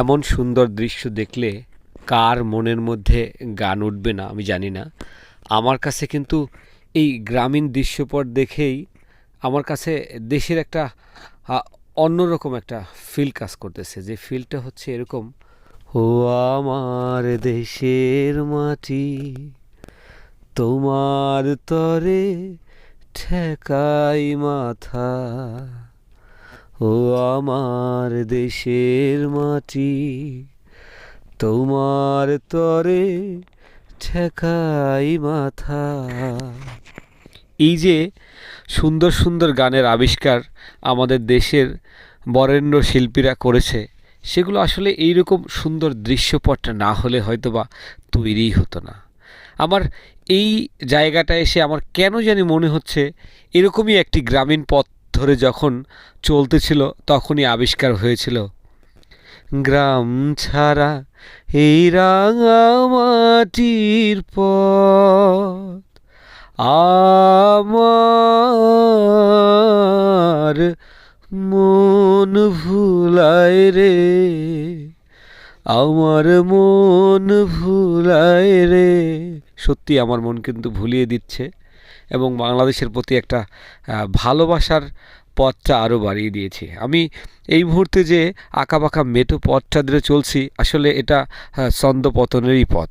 এমন সুন্দর দৃশ্য দেখলে কার মনের মধ্যে গান উঠবে না, আমি জানি না। আমার কাছে কিন্তু এই গ্রামীণ দৃশ্যপট দেখেই আমার কাছে দেশের একটা অন্যরকম একটা ফিল কাজ করতেছে। যে ফিলটা হচ্ছে এরকম, ও আমার দেশের মাটি, তোমার তরে ঠেকাই মাথা। ও আমার দেশের মাটি, তোমার তরে ঠেকাই মাথা। এই যে সুন্দর সুন্দর গানের আবিষ্কার আমাদের দেশের বরেণ্য শিল্পীরা করেছে, সেগুলো আসলে এইরকম সুন্দর দৃশ্যপটটা না হলে হয়তোবা তৈরিই হতো না। আমার এই জায়গাটা এসে আমার কেন জানি মনে হচ্ছে এরকমই একটি গ্রামীণ পথ ধরে যখন চলতেছিল, তখনই আবিষ্কার হয়েছিল। গ্রাম ছাড়া এই রাঙা মাটির পথ আমার মন ভুলায় রে, আমার মন ভুলায় রে। সত্যি আমার মন কিন্তু ভুলিয়ে দিচ্ছে। এবং বাংলাদেশের প্রতি একটা ভালোবাসার পথটা আরও বাড়িয়ে দিয়েছে। আমি এই মুহূর্তে যে আঁকা আঁকাবাঁকা মেটো পথটা ধরে চলছি, আসলে এটা ছন্দ ছন্দপতনেরই পথ।